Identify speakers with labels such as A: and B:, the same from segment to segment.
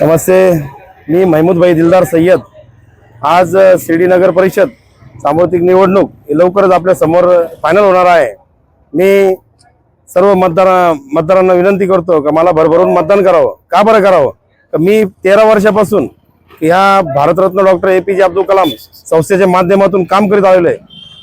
A: नमस्ते मी महमूदभाई दिलदार सय्यद. आज शिर्डी नगर परिषद सामुदायिक निवडणूक ही लवकरच आपल्यासमोर फायनल होणार आहे. मी सर्व मतदार मतदारांना विनंती करतो का मला भरभरून मतदान करावं? का बरं करावं? का मी तेरा वर्षापासून ह्या भारतरत्न डॉक्टर ए पी जे अब्दुल कलाम संस्थेच्या माध्यमातून काम करीत आलेलो आहे.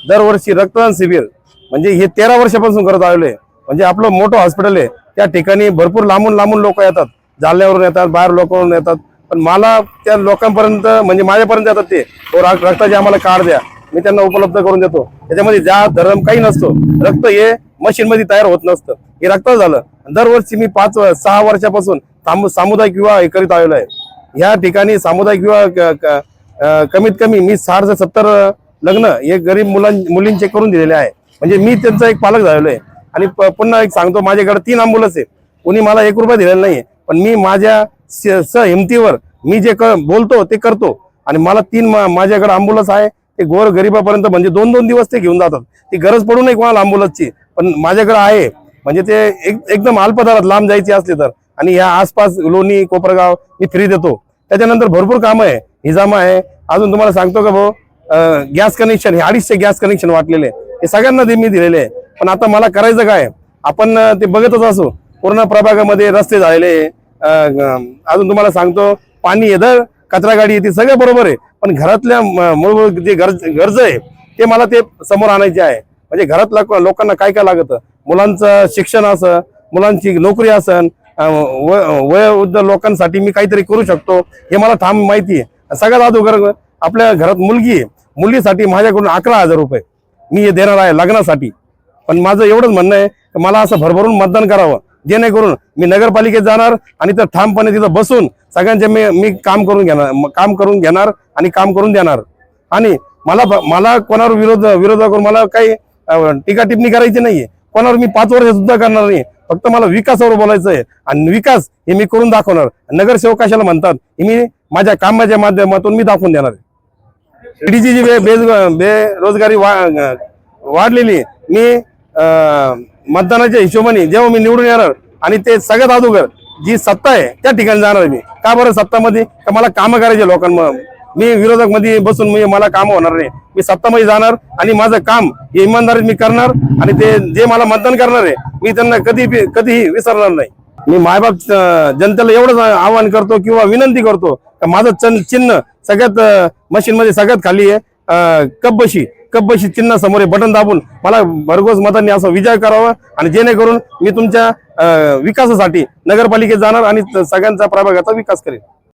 A: दरवर्षी रक्तदान शिबिर म्हणजे हे तेरा वर्षापासून करत आलेलो आहे. म्हणजे आपलं मोठं हॉस्पिटल आहे. त्या ठिकाणी भरपूर लांबून लांबून लोक येतात. जालन्यावरून येतात बाहेर लोकांवरून येतात. पण मला त्या लोकांपर्यंत म्हणजे माझ्यापर्यंत येतात ते. "हो, रक्ताचे आम्हाला कार्ड द्या. मी त्यांना उपलब्ध करून देतो. त्याच्यामध्ये ज्या धर्म काही नसतो रक्त हे मशीनमध्ये तयार होत नसतं. हे रक्त झालं. दरवर्षी मी पाच सहा वर्षापासून सामुदायिक विवाह हे करीत आलेलो आहे. या ठिकाणी सामुदायिक विवाह कमीत कमी मी साठ ते सत्तर लग्न हे गरीब मुलां मुलींचे करून दिलेले आहे. म्हणजे मी त्यांचा एक पालक झालेलो आहे. आणि प- पुन्हा एक सांगतो माझ्याकडे तीन अँब्युलन्स आहे कोणी मला एक रुपया दिलेला नाही पण मी माझ्या स- हिमतीवर मी जे क- बोलतो ते करतो. आणि मला तीन मा- माझ्याकडे अँब्युलन्स आहे ते गोर गरिबापर्यंत म्हणजे दोन दोन दिवस ते घेऊन जातात. ती गरज पडू नये कोणाला अँब्युलन्सची पण माझ्याकडे आहे. म्हणजे ते एक- एकदम अल्पदरात लांब जायची असली तर. आणि या आसपास लोणी कोपरगाव मी फ्री देतो. त्याच्यानंतर भरपूर कामं आहे. हिजामा आहे. अजून तुम्हाला सांगतो का भाऊ? गॅस कनेक्शन हे अडीचशे गॅस कनेक्शन वाटलेले. आहे. हे सगळ्यांना ते मी दिलेले आहे. पण आता मला करायचं काय? आपण ते बघतच असू. पूर्ण प्रभागामध्ये रस्ते झालेले अजून तुम्हाला सांगतो पाणी येतं कचरा गाडी येते सगळं बरोबर आहे. पण घरातल्या म- जे गरज गरज आहे ते मला ते समोर आणायचे आहे. म्हणजे घरातल्या लोकांना काय काय लागतं? मुलांचं शिक्षण असं मुलांची नोकरी असन वयोवृद्ध लोकांसाठी मी काहीतरी करू शकतो हे मला ठाम माहिती आहे. सगळ्यात अगोदर आपल्या घरात मुलगी आहे. मुलीसाठी माझ्याकडून अकरा हजार रुपये मी हे देणार आहे लग्नासाठी. पण माझं एवढंच म्हणणं आहे मला असं भरभरून मतदान करावं. जेणेकरून मी नगरपालिकेत जाणार आणि तर ठामपणे तिथं बसून सगळ्यांचे मी मी काम करून घेणार काम करून घेणार आणि काम करून देणार. आणि मला मला कोणावर विरोध विरोध करून मला काही टीका टिप्पणी करायची नाहीये. कोणावर मी पाच वर्ष सुद्धा करणार नाही. फक्त मला विकासावर बोलायचं आहे. आणि विकास हे मी करून दाखवणार. नगरसेवक कशाला म्हणतात? हे मी माझ्या कामाच्या माध्यमातून मी दाखवून देणार आहे. जी बे बेज- बेरोजगारी वा- वाढलेली मी मतदानाच्या हिशोबाने जेव्हा मी निवडून येणार आणि ते सगळ्यात अगोदर जी सत्ता आहे त्या ठिकाणी जाणार मी. का बरं सत्तामध्ये? का मला कामं करायचे लोकांना? मी विरोधकमध्ये बसून म्हणजे मला काम होणार नाही. मी सत्तामध्ये जाणार आणि माझं काम हे इमानदारीत मी करणार आणि ते जे मला मतदान करणार आहे मी त्यांना कधी कधीही विसरणार नाही. मी मायबाप जनतेला एवढंच आवाहन करतो किंवा विनंती करतो का माझं चन चिन्ह सगळ्यात मशीन मध्ये सगळ्यात खाली आहे. कब्बशी कब्बशी चिन्ह समोर हे बटन दाबून मला भरघोस मतांनी असं विजय करावा आणि जेणेकरून मी तुमच्या विकासासाठी नगरपालिकेत जाणार आणि सगळ्यांचा प्रभागाचा विकास करेन.